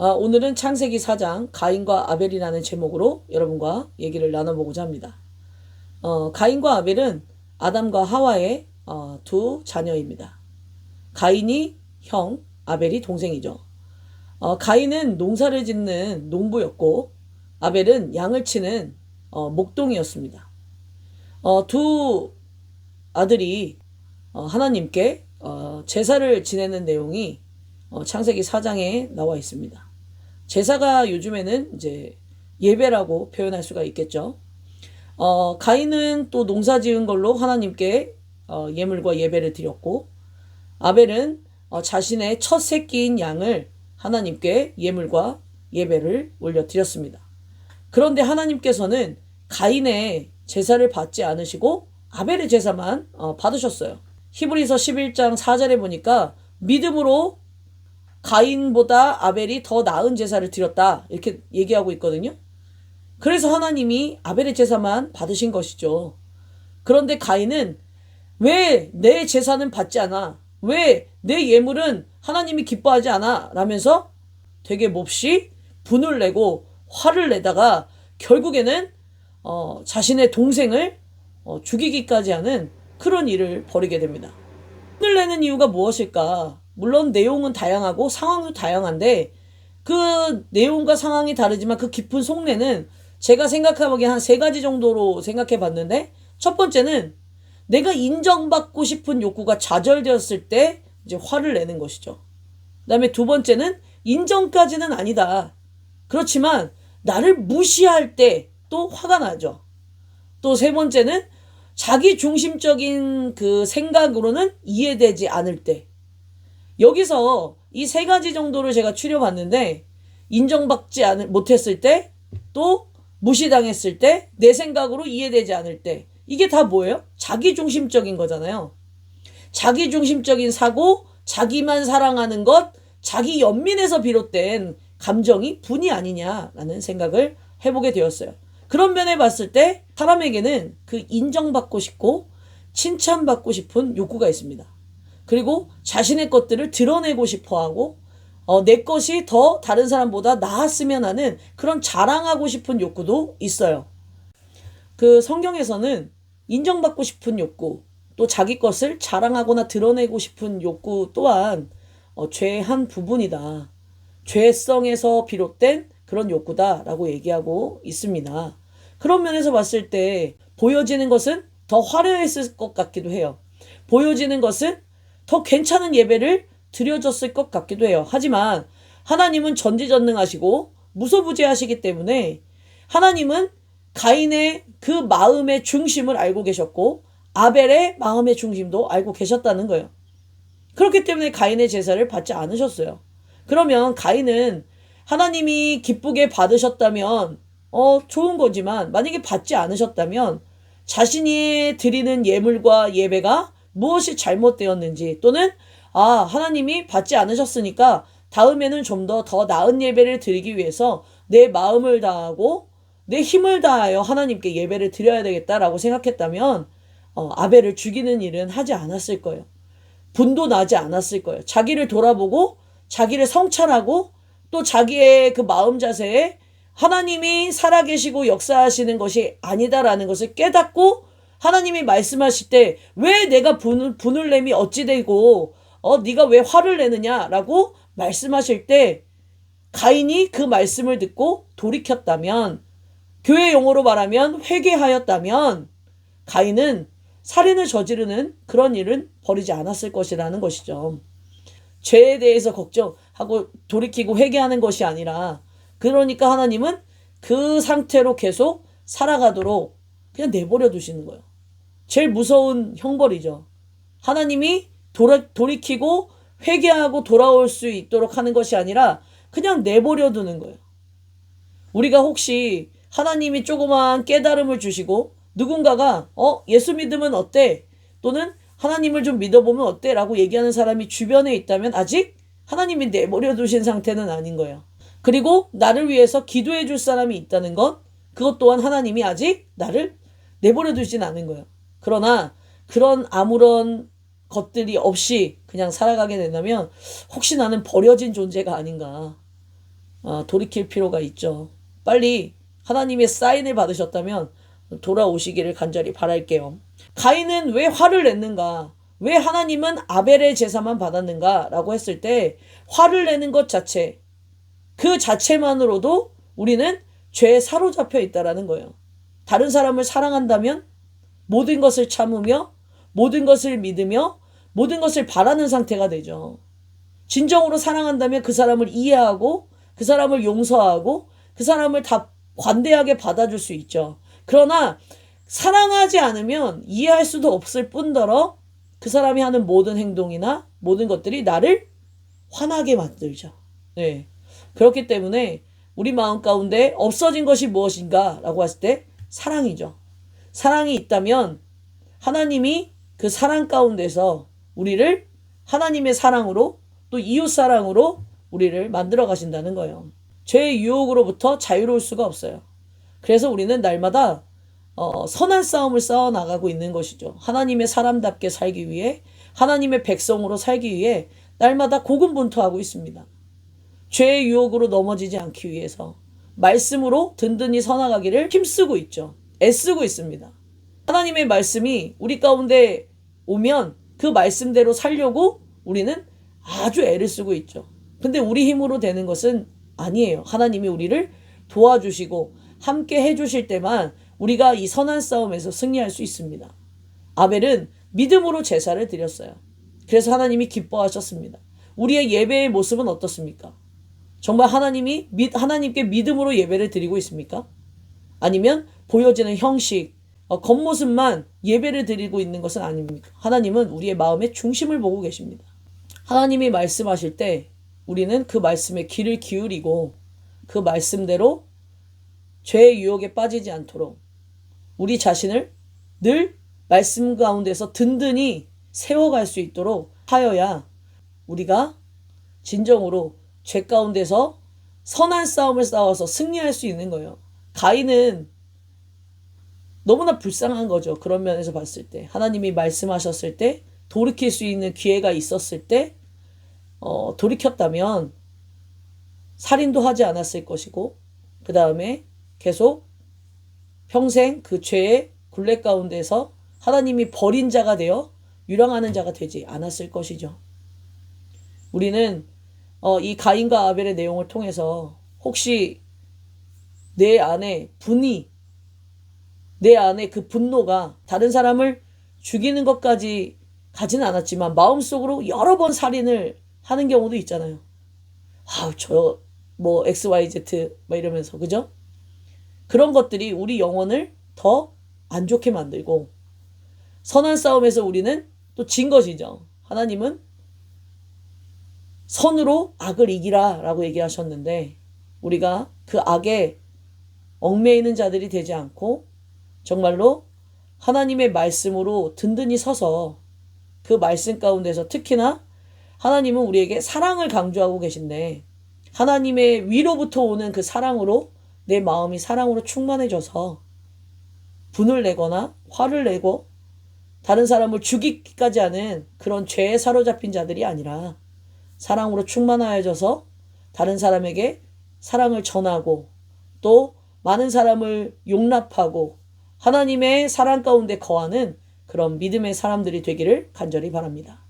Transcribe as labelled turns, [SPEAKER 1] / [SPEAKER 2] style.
[SPEAKER 1] 아, 오늘은 창세기 4장 가인과 아벨이라는 제목으로 여러분과 얘기를 나눠보고자 합니다. 어, 가인과 아벨은 아담과 하와의 어, 두 자녀입니다. 가인이 형, 아벨이 동생이죠. 어, 가인은 농사를 짓는 농부였고 아벨은 양을 치는 어, 목동이었습니다. 어, 두 아들이 어, 하나님께 어, 제사를 지내는 내용이 어, 창세기 4장에 나와 있습니다. 제사가 요즘에는 이제 예배라고 표현할 수가 있겠죠. 어, 가인은 또 농사 지은 걸로 하나님께 어, 예물과 예배를 드렸고, 아벨은 어, 자신의 첫 새끼인 양을 하나님께 예물과 예배를 올려드렸습니다. 그런데 하나님께서는 가인의 제사를 받지 않으시고 아벨의 제사만 어, 받으셨어요. 히브리서 11장 4절에 보니까 믿음으로 가인보다 아벨이 더 나은 제사를 드렸다. 이렇게 얘기하고 있거든요. 그래서 하나님이 아벨의 제사만 받으신 것이죠. 그런데 가인은 왜 내 제사는 받지 않아? 왜 내 예물은 하나님이 기뻐하지 않아? 라면서 되게 몹시 분을 내고 화를 내다가 결국에는 어, 자신의 동생을 어, 죽이기까지 하는 그런 일을 벌이게 됩니다. 분을 내는 이유가 무엇일까? 물론 내용은 다양하고 상황도 다양한데 그 내용과 상황이 다르지만 그 깊은 속내는 제가 생각해보기에 한 세 가지 정도로 생각해 봤는데 첫 번째는 내가 인정받고 싶은 욕구가 좌절되었을 때 이제 화를 내는 것이죠. 그 다음에 두 번째는 인정까지는 아니다. 그렇지만 나를 무시할 때 또 화가 나죠. 또 세 번째는 자기 중심적인 그 생각으로는 이해되지 않을 때. 여기서 이 세 가지 정도를 제가 추려봤는데 인정받지 않, 못했을 때, 또 무시당했을 때, 내 생각으로 이해되지 않을 때. 이게 다 뭐예요? 자기 중심적인 거잖아요. 자기 중심적인 사고, 자기만 사랑하는 것, 자기 연민에서 비롯된 감정이 분이 아니냐라는 생각을 해보게 되었어요. 그런 면에 봤을 때 사람에게는 그 인정받고 싶고 칭찬받고 싶은 욕구가 있습니다. 그리고 자신의 것들을 드러내고 싶어 하고 어, 내 것이 더 다른 사람보다 나았으면 하는 그런 자랑하고 싶은 욕구도 있어요. 그 성경에서는 인정받고 싶은 욕구, 또 자기 것을 자랑하거나 드러내고 싶은 욕구 또한 어, 죄의 한 부분이다. 죄성에서 비롯된 그런 욕구다라고 얘기하고 있습니다. 그런 면에서 봤을 때 보여지는 것은 더 화려했을 것 같기도 해요. 보여지는 것은 더 괜찮은 예배를 드려졌을 것 같기도 해요. 하지만 하나님은 전지전능하시고 무소부재하시기 때문에 하나님은 가인의 그 마음의 중심을 알고 계셨고 아벨의 마음의 중심도 알고 계셨다는 거예요. 그렇기 때문에 가인의 제사를 받지 않으셨어요. 그러면 가인은 하나님이 기쁘게 받으셨다면 어 좋은 거지만 만약에 받지 않으셨다면 자신이 드리는 예물과 예배가 무엇이 잘못되었는지 또는 아 하나님이 받지 않으셨으니까 다음에는 좀 더 더 나은 예배를 드리기 위해서 내 마음을 다하고 내 힘을 다하여 하나님께 예배를 드려야 되겠다라고 생각했다면 어, 아벨을 죽이는 일은 하지 않았을 거예요. 분도 나지 않았을 거예요. 자기를 돌아보고 자기를 성찰하고 또 자기의 그 마음 자세에 하나님이 살아계시고 역사하시는 것이 아니다라는 것을 깨닫고 하나님이 말씀하실 때 왜 내가 분을, 분을 내미 어찌 되고 어 네가 왜 화를 내느냐라고 말씀하실 때 가인이 그 말씀을 듣고 돌이켰다면 교회 용어로 말하면 회개하였다면 가인은 살인을 저지르는 그런 일은 벌이지 않았을 것이라는 것이죠. 죄에 대해서 걱정하고 돌이키고 회개하는 것이 아니라 그러니까 하나님은 그 상태로 계속 살아가도록 그냥 내버려 두시는 거예요. 제일 무서운 형벌이죠. 하나님이 돌아, 돌이키고 회개하고 돌아올 수 있도록 하는 것이 아니라 그냥 내버려 두는 거예요. 우리가 혹시 하나님이 조그만 깨달음을 주시고 누군가가 어 예수 믿으면 어때? 또는 하나님을 좀 믿어보면 어때? 라고 얘기하는 사람이 주변에 있다면 아직 하나님이 내버려 두신 상태는 아닌 거예요. 그리고 나를 위해서 기도해 줄 사람이 있다는 것, 그것 또한 하나님이 아직 나를 내버려 두진 않은 거예요. 그러나 그런 아무런 것들이 없이 그냥 살아가게 된다면 혹시 나는 버려진 존재가 아닌가. 어, 돌이킬 필요가 있죠. 빨리 하나님의 사인을 받으셨다면 돌아오시기를 간절히 바랄게요. 가인은 왜 화를 냈는가? 왜 하나님은 아벨의 제사만 받았는가? 라고 했을 때 화를 내는 것 자체, 그 자체만으로도 우리는 죄에 사로잡혀 있다라는 거예요. 다른 사람을 사랑한다면 모든 것을 참으며 모든 것을 믿으며 모든 것을 바라는 상태가 되죠. 진정으로 사랑한다면 그 사람을 이해하고 그 사람을 용서하고 그 사람을 다 관대하게 받아줄 수 있죠. 그러나 사랑하지 않으면 이해할 수도 없을 뿐더러 그 사람이 하는 모든 행동이나 모든 것들이 나를 화나게 만들죠. 네. 그렇기 때문에 우리 마음 가운데 없어진 것이 무엇인가 라고 했을 때 사랑이죠. 사랑이 있다면 하나님이 그 사랑 가운데서 우리를 하나님의 사랑으로 또 이웃 사랑으로 우리를 만들어 가신다는 거예요. 죄의 유혹으로부터 자유로울 수가 없어요. 그래서 우리는 날마다 어, 선한 싸움을 싸워 나가고 있는 것이죠. 하나님의 사람답게 살기 위해 하나님의 백성으로 살기 위해 날마다 고군분투하고 있습니다. 죄의 유혹으로 넘어지지 않기 위해서 말씀으로 든든히 서나가기를 힘쓰고 있죠. 애쓰고 있습니다. 하나님의 말씀이 우리 가운데 오면 그 말씀대로 살려고 우리는 아주 애를 쓰고 있죠. 근데 우리 힘으로 되는 것은 아니에요. 하나님이 우리를 도와주시고 함께 해주실 때만 우리가 이 선한 싸움에서 승리할 수 있습니다. 아벨은 믿음으로 제사를 드렸어요. 그래서 하나님이 기뻐하셨습니다. 우리의 예배의 모습은 어떻습니까? 정말 하나님이 하나님께 믿음으로 예배를 드리고 있습니까? 아니면 보여지는 형식, 어, 겉모습만 예배를 드리고 있는 것은 아닙니까? 하나님은 우리의 마음의 중심을 보고 계십니다. 하나님이 말씀하실 때 우리는 그 말씀에 귀를 기울이고 그 말씀대로 죄의 유혹에 빠지지 않도록 우리 자신을 늘 말씀 가운데서 든든히 세워갈 수 있도록 하여야 우리가 진정으로 죄 가운데서 선한 싸움을 싸워서 승리할 수 있는 거예요. 가인은 너무나 불쌍한 거죠. 그런 면에서 봤을 때. 하나님이 말씀하셨을 때, 돌이킬 수 있는 기회가 있었을 때, 어, 돌이켰다면 살인도 하지 않았을 것이고, 그 다음에 계속 평생 그 죄의 굴레 가운데서 하나님이 버린 자가 되어 유랑하는 자가 되지 않았을 것이죠. 우리는 어, 이 가인과 아벨의 내용을 통해서 혹시 내 안에 분이 내 안에 그 분노가 다른 사람을 죽이는 것까지 가지는 않았지만 마음속으로 여러 번 살인을 하는 경우도 있잖아요. 아, 저, 뭐, XYZ, 막 이러면서, 그죠? 그런 것들이 우리 영혼을 더 안 좋게 만들고, 선한 싸움에서 우리는 또 진 것이죠. 하나님은 선으로 악을 이기라 라고 얘기하셨는데, 우리가 그 악에 얽매이는 자들이 되지 않고, 정말로 하나님의 말씀으로 든든히 서서 그 말씀 가운데서 특히나 하나님은 우리에게 사랑을 강조하고 계신데 하나님의 위로부터 오는 그 사랑으로 내 마음이 사랑으로 충만해져서 분을 내거나 화를 내고 다른 사람을 죽이기까지 하는 그런 죄에 사로잡힌 자들이 아니라 사랑으로 충만하여져서 다른 사람에게 사랑을 전하고 또 많은 사람을 용납하고 하나님의 사랑 가운데 거하는 그런 믿음의 사람들이 되기를 간절히 바랍니다.